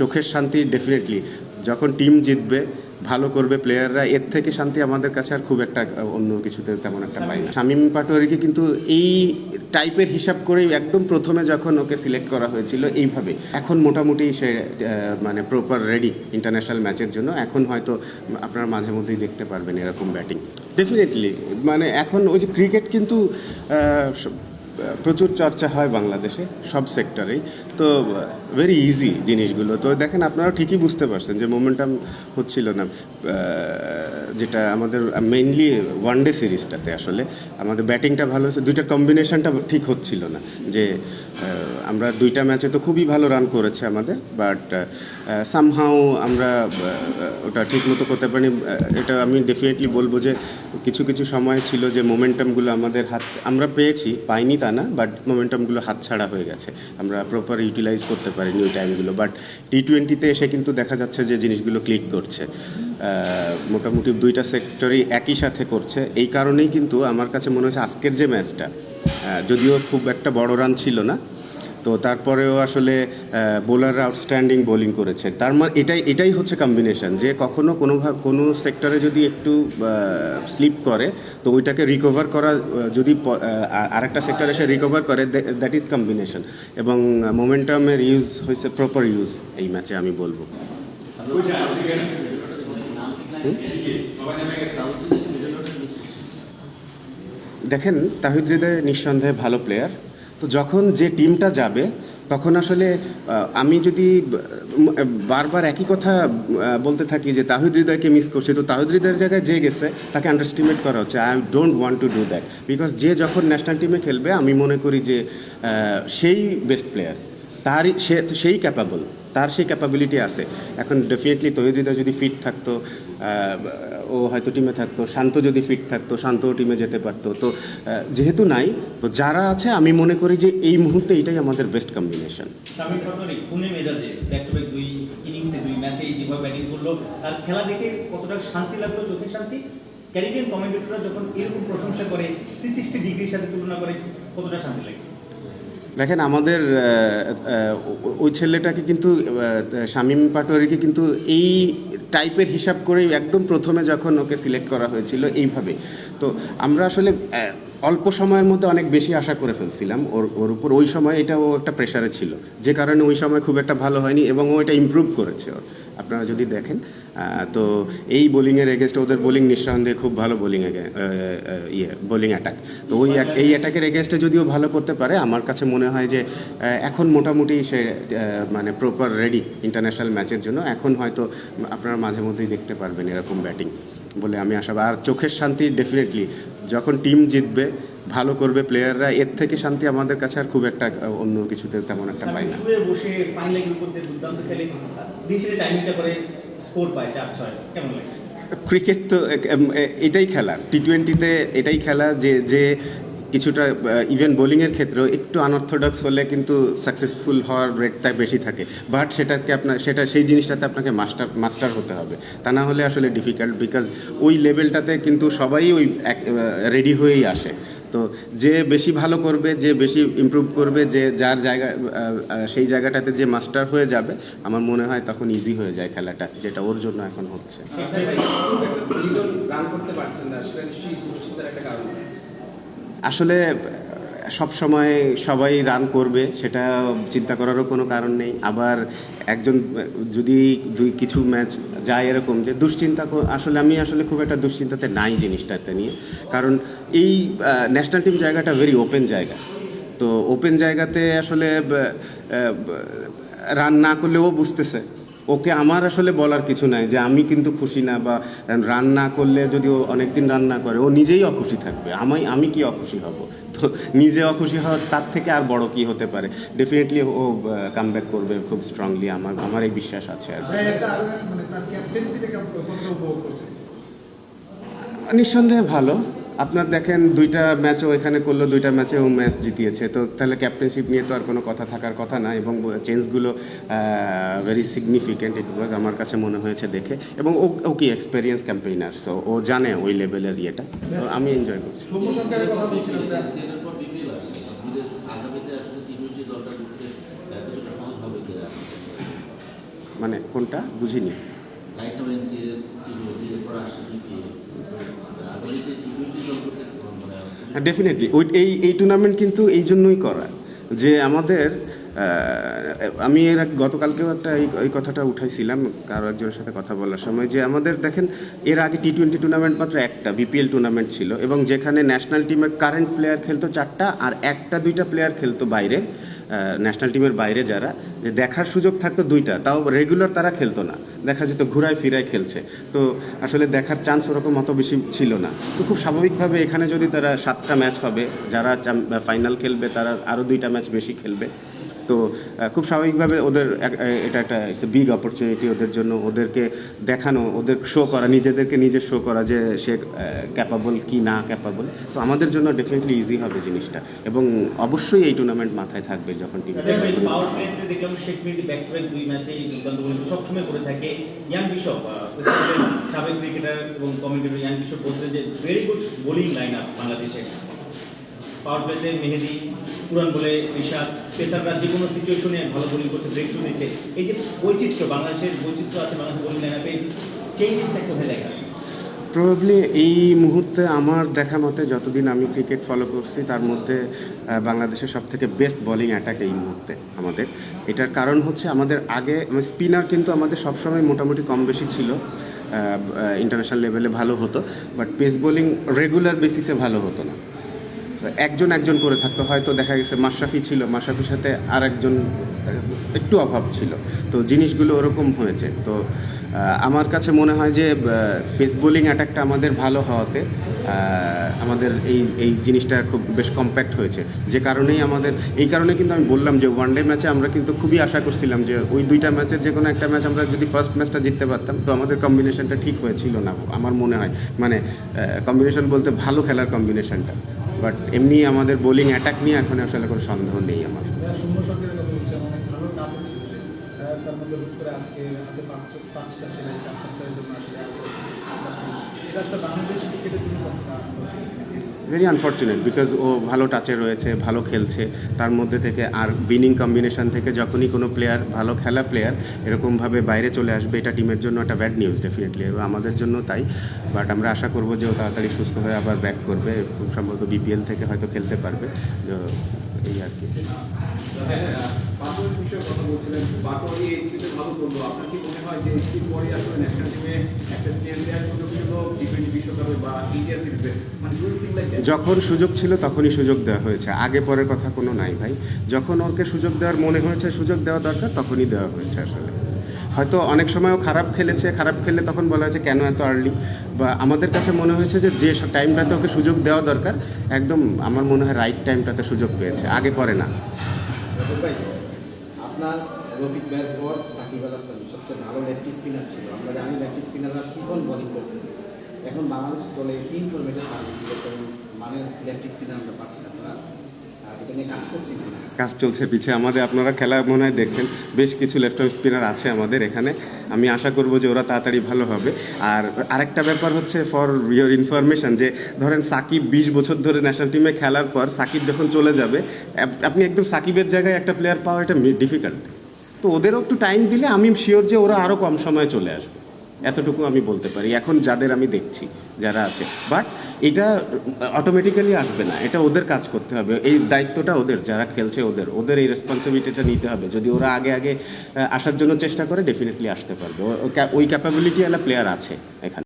চোখের শান্তি ডেফিনেটলি যখন টিম জিতবে, ভালো করবে প্লেয়াররা এর থেকে শান্তি আমাদের কাছে আর খুব একটা অন্য কিছুতে তেমন একটা পাই না শামীম পাটোয়ারিকে কিন্তু এই টাইপের হিসাব করেই একদম প্রথমে যখন ওকে সিলেক্ট করা হয়েছিল, এইভাবে। এখন মোটামুটি সে মানে প্রপার রেডি ইন্টারন্যাশনাল ম্যাচের জন্য। এখন হয়তো আপনারা মাঝে মধ্যেই দেখতে পারবেন এরকম ব্যাটিং ডেফিনেটলি মানে এখন ওই যে ক্রিকেট কিন্তু প্রচুর চর্চা হয় বাংলাদেশে, সব সেক্টরেই তো ভেরি ইজি জিনিসগুলো। তো দেখেন আপনারা ঠিকই বুঝতে পারছেন যে মোমেন্টাম হচ্ছিল না। যেটা আমাদের মেইনলি ওয়ান ডে সিরিজটাতে আসলে। আমাদের ব্যাটিংটা ভালো হচ্ছে দুইটা কম্বিনেশনটা ঠিক হচ্ছিল না। যে আমরা দুইটা ম্যাচে তো খুবই ভালো রান করেছে আমাদের বাট সামহাও আমরা ওটা ঠিক মতো করতে পারিনি। এটা আমি ডেফিনেটলি বলব যে, কিছু কিছু সময় ছিল যে মোমেন্টামগুলো আমাদের হাত, আমরা পেয়েছি, পাইনি তা না বাট মোমেন্টামগুলো হাত ছাড়া হয়ে গেছে। আমরা প্রপার ইউটিলাইজ করতে পারিনি ওই টাইমগুলো বাট টি টোয়েন্টিতে এসে কিন্তু দেখা যাচ্ছে যে, জিনিসগুলো ক্লিক করছে। মোটামুটি দুইটা সেক্টরই একই সাথে করছে। এই কারণেই কিন্তু আমার কাছে মনে হচ্ছে আজকের যে ম্যাচটা যদিও খুব একটা বড় রান ছিল না, তো তারপরেও আসলে বোলাররা আউটস্ট্যান্ডিং বোলিং করেছে। তার মানে এটাই এটাই হচ্ছে কম্বিনেশন যে কখনো কোনোভাবে কোনো সেক্টরে যদি একটু স্লিপ করে, তো ওইটাকে রিকভার করা যদি আরেকটা সেক্টরে এসে রিকভার করে দ্যাট ইজ কম্বিনেশন এবং মোমেন্টামের ইউজ হয়েছে প্রপার ইউজ এই ম্যাচে আমি বলব। দেখেন, তাহিদ নিঃসন্দেহে ভালো প্লেয়ার তো যখন যে টিমটা যাবে, তখন আসলে আমি যদি বারবার একই কথা বলতে থাকি যে তাহিদ হৃদয়কে মিস করছি, তো তাহিদ হৃদয়ের জায়গায় যে গেছে, তাকে আন্ডারস্টিমেট করা হচ্ছে। I don't want to do that because যে যখন ন্যাশনাল টিমে খেলবে, আমি মনে করি যে সেই বেস্ট প্লেয়ার তারই, সে, সেই ক্যাপাবল তার সেই ক্যাপাবিলিটি আছে। এখন ডেফিনেটলি তহিদ হৃদয় যদি ফিট থাকতো ও হয়তো টিমে থাকতো, শান্ত যদি ফিট থাকতো, শান্তও টিমে যেতে পারতো। তো যেহেতু নাই, তো যারা আছে, আমি মনে করি যে এই মুহূর্তে এটাই আমাদের বেস্ট কম্বিনেশন শান্তি শান্তি? ক্যারিবিয়ান কমেন্টেটররা যখন এরকম প্রশংসা করে থ্রি সিক্সটি ডিগ্রির সাথে তুলনা করে, কতটা শান্তি লাগে? দেখেন, আমাদের ওই ছেলেটাকে কিন্তু শামীম পাটোয়ারিকে কিন্তু এই টাইপের হিসাব করেই একদম প্রথমে যখন ওকে সিলেক্ট করা হয়েছিল, এইভাবে। তো আমরা আসলে অল্প সময়ের মধ্যে অনেক বেশি আশা করে ফেলছিলাম। ওর ওর উপর ওই সময় এটা ও একটা প্রেশারে ছিল। যে কারণে ওই সময় খুব একটা ভালো হয়নি এবং ও এটা ইমপ্রুভ করেছে ওর। আপনারা যদি দেখেন তো এই বোলিংয়ের এগেনস্টে ওদের বোলিং নিঃসন্দেহে খুব ভালো বোলিং ইয়ে বোলিং অ্যাটাক তো ওই এই অ্যাটাকের এগেনস্টে যদিও ভালো করতে পারে, আমার কাছে মনে হয় যে এখন মোটামুটি সে মানে প্রপার রেডি ইন্টারন্যাশনাল ম্যাচের জন্য। এখন হয়তো আপনারা মাঝে মধ্যেই দেখতে পারবেন এরকম ব্যাটিং বলে আমি আশা আর চোখের শান্তি ডেফিনেটলি যখন টিম জিতবে ভালো করবে প্লেয়াররা এর থেকে শান্তি আমাদের কাছে আর খুব একটা অন্য কিছুতে তেমন একটা পাই না। ক্রিকেট তো এটাই খেলা। টি টোয়েন্টিতে এটাই খেলা যে যে কিছুটা ইভেন বোলিংয়ের ক্ষেত্রেও একটু আনঅর্থোডক্স হলে কিন্তু সাকসেসফুল হওয়ার রেটটা বেশি থাকে। বাট সেটাকে আপনার, সেটা, সেই জিনিসটাতে আপনাকে মাস্টার মাস্টার হতে হবে। তা না হলে আসলে ডিফিকাল্ট বিকজ ওই লেভেলটাতে কিন্তু সবাই ওই রেডি হয়েই আসে। তো যে বেশি ভালো করবে, যে বেশি ইমপ্রুভ করবে, যে যার জায়গা সেই জায়গাটাতে যে মাস্টার হয়ে যাবে, আমার মনে হয় তখন ইজি হয়ে যায় খেলাটা, যেটা ওর জন্য এখন হচ্ছে। আসলে, সব সময় সবাই রান করবে, সেটা চিন্তা করারও কোনো কারণ নেই। আবার একজন, যদি দুই কিছু ম্যাচ যায় এরকম যে দুশ্চিন্তা আসলে আমি আসলে খুব একটা দুশ্চিন্তাতে নাই জিনিসটাতে নিয়ে। কারণ এই ন্যাশনাল টিম জায়গাটা ভেরি ওপেন জায়গা। তো ওপেন জায়গাতে আসলে রান না করলেও বুঝতেছে। ওকে আমার আসলে বলার কিছু নাই যে আমি কিন্তু খুশি না বা রান্না করলে যদি ও অনেকদিন রান না করে ও নিজেই অখুশি থাকবে। আমি আমি কি অখুশি হব? তো নিজে অখুশি হওয়ার তার থেকে আর বড় কি হতে পারে? ডেফিনেটলি ও কাম ব্যাক করবে খুব স্ট্রংলি আমার আমার এই বিশ্বাস আছে আর কি। মানে নিঃসন্দেহে ভালো। আপনার দেখেন দুইটা ম্যাচও এখানে করল দুইটা ম্যাচেও ম্যাচ জিতিয়েছে। তো তাহলে ক্যাপ্টেনশিপ নিয়ে তো আর কোনো কথা থাকার কথা না এবং চেঞ্জগুলো ভেরি সিগনিফিক্যান্ট ইট ওয়াজ আমার কাছে মনে হয়েছে দেখে। এবং ও ও কি এক্সপেরিয়েন্স ক্যাম্পেইনার সো ও জানে ওই লেভেলের ইয়েটা। তো আমি এনজয় করছি। মানে কোনটা? বুঝিনি লাইকামেন্সি টি পর আসছে বিপিএ আমেরিকা টি টোয়েন্টি দল করতে মানে ডেফিনেটলি ওই এই এই টুর্নামেন্ট কিন্তু এই জন্যই করা। যে আমাদের আমি এর গতকালকেও একটা এই এই কথাটা উঠাইছিলাম কারও একজনের সাথে কথা বলার সময় যে আমাদের দেখেন, এর আগে টি টোয়েন্টি টুর্নামেন্ট মাত্র একটা বিপিএল টুর্নামেন্ট ছিল এবং যেখানে ন্যাশনাল টিমের কারেন্ট প্লেয়ার খেলতো চারটা আর একটা দুইটা প্লেয়ার খেলতো বাইরে। ন্যাশনাল টিমের বাইরে যারা, যে দেখার সুযোগ থাকতো দুইটা, তাও রেগুলার তারা খেলতো না। দেখা যেত ঘুরায় ফিরায় খেলছে। তো আসলে দেখার চান্স ওরকম অত বেশি ছিল না। তো খুব স্বাভাবিকভাবে এখানে যদি তারা সাতটা ম্যাচ হবে, যারা ফাইনাল খেলবে, তারা আরও দুইটা ম্যাচ বেশি খেলবে। তো খুব স্বাভাবিকভাবে ওদের এ- এটা একটা বিগ অপরচুনিটি ওদের জন্য ওদেরকে দেখানো ওদের শো করা নিজেদেরকে নিজে শো করা যে সে ক্যাপাবল কি না ক্যাপাবল তো আমাদের জন্য ডেফিনেটলি ইজি হবে জিনিসটা। এবং অবশ্যই এই টুর্নামেন্ট মাথায় থাকবে যখন টিম দেখলাম Sheikh Mehedi back to back দুই ম্যাচে দুর্দান্ত সবসময় করে থাকে। ইয়ান বিশপ সাবেক ক্রিকেটার এবং কমেন্টেটর ইয়ান বিশপ বলছেন যে very good bowling line up বাংলাদেশে পাওয়ার প্লেতে মেহেদি পুরান বলে ঋষাদ পেসাররা যে কোনো সিচুয়েশনে ভালো বোলিং করছে ব্রেক থ্রু দিচ্ছে। এই যে বৈচিত্র্য, বাংলাদেশের বৈচিত্র্য আছে বাংলাদেশের বোলিং লাইন আপে চেঞ্জেসটা কোথায় দেখা প্রবাবলি এই মুহূর্তে আমার দেখা মতে যতদিন আমি ক্রিকেট ফলো করছি, তার মধ্যে বাংলাদেশের সব থেকে বেস্ট বোলিং অ্যাটাক এই মুহূর্তে আমাদের। এটার কারণ হচ্ছে আমাদের আগে স্পিনার কিন্তু আমাদের সবসময় মোটামুটি কম বেশি ছিল ইন্টারন্যাশনাল লেভেলে ভালো হতো বাট পেস বোলিং রেগুলার বেসিসে ভালো হতো না। একজন একজন করে থাকতো। হয়তো দেখা গেছে মাশরাফি ছিল, মাশরাফির সাথে আর একজন একটু অভাব ছিল। তো জিনিসগুলো ওরকম হয়েছে। তো আমার কাছে মনে হয় যে পেস বোলিং অ্যাটাকটা আমাদের ভালো হওয়াতে আমাদের এই এই জিনিসটা খুব বেশ কম্প্যাক্ট হয়েছে। যে কারণেই আমাদের, এই কারণে কিন্তু আমি বললাম যে ওয়ানডে ম্যাচে আমরা কিন্তু খুবই আশা করছিলাম যে ওই দুইটা ম্যাচের যে কোনো একটা ম্যাচ আমরা যদি ফার্স্ট ম্যাচটা জিততে পারতাম, তো আমাদের কম্বিনেশনটা ঠিক হয়েছিল না, আমার মনে হয়। মানে কম্বিনেশন বলতে ভালো খেলার কম্বিনেশনটা বাট এমনি আমাদের বোলিং অ্যাটাক নিয়ে এখন আসলে কোনো সন্দেহ নেই আমার। যারা ভেরি আনফর্চুনেট বিকজ ও ভালো টাচে রয়েছে, ভালো খেলছে। তার মধ্যে থেকে আর উইনিং কম্বিনেশন থেকে যখনই কোনো প্লেয়ার ভালো খেলা প্লেয়ার এরকমভাবে বাইরে চলে আসবে, এটা টিমের জন্য একটা ব্যাড নিউজ ডেফিনেটলি এবং আমাদের জন্য তাই। বাট আমরা আশা করব যে ও তাড়াতাড়ি সুস্থ হয়ে আবার ব্যাক করবে। সম্ভবত বিপিএল থেকে হয়তো খেলতে পারবে। এই আর কি। মনে একটা যখন সুযোগ ছিল তখনই সুযোগ দেওয়া হয়েছে। আগে পরের কথা কোনো নাই ভাই। যখন ওকে সুযোগ দেওয়ার মনে হয়েছে, সুযোগ দেওয়া দরকার, তখনই দেওয়া হয়েছে আসলে। হয়তো অনেক সময়ও খারাপ খেলেছে, খারাপ খেললে তখন বলা হয়েছে, কেন এত আর্লি বা আমাদের কাছে মনে হয়েছে যে যে টাইমটাতে ওকে সুযোগ দেওয়া দরকার, একদম আমার মনে হয় রাইট টাইমটাতে সুযোগ পেয়েছে, আগে পরে না। এখন বাংলাদেশ দলে তিন ফর্মেটে সার্ভিস কাজ চলছে পিছে আমাদের, আপনারা খেলা মনে হয় দেখছেন, বেশ কিছু লেফট আর্ম স্পিনার আছে আমাদের এখানে। আমি আশা করব যে ওরা তাড়াতাড়ি ভালো হবে। আর আরেকটা ব্যাপার হচ্ছে ফর ইয়োর ইনফরমেশন যে, ধরেন সাকিব বিশ বছর ধরে ন্যাশনাল টিমে খেলার পর সাকিব যখন চলে যাবে আপনি একদম সাকিবের জায়গায় একটা প্লেয়ার পাওয়া এটা ডিফিকাল্ট তো ওদেরও একটু টাইম দিলে আমি শিওর যে ওরা আরও কম সময়ে চলে আসবে। এতটুকু আমি বলতে পারি। এখন যাদের আমি দেখছি, যারা আছে। বাট এটা অটোমেটিক্যালি আসবে না। এটা ওদের কাজ করতে হবে। এই দায়িত্বটা ওদের, যারা খেলছে ওদের। ওদের এই রেসপন্সিবিলিটিটা নিতে হবে। যদি ওরা আগে আগে আসার জন্য চেষ্টা করে ডেফিনেটলি আসতে পারবে। ওই ক্যাপাবিলিটিওয়ালা প্লেয়ার আছে এখানে।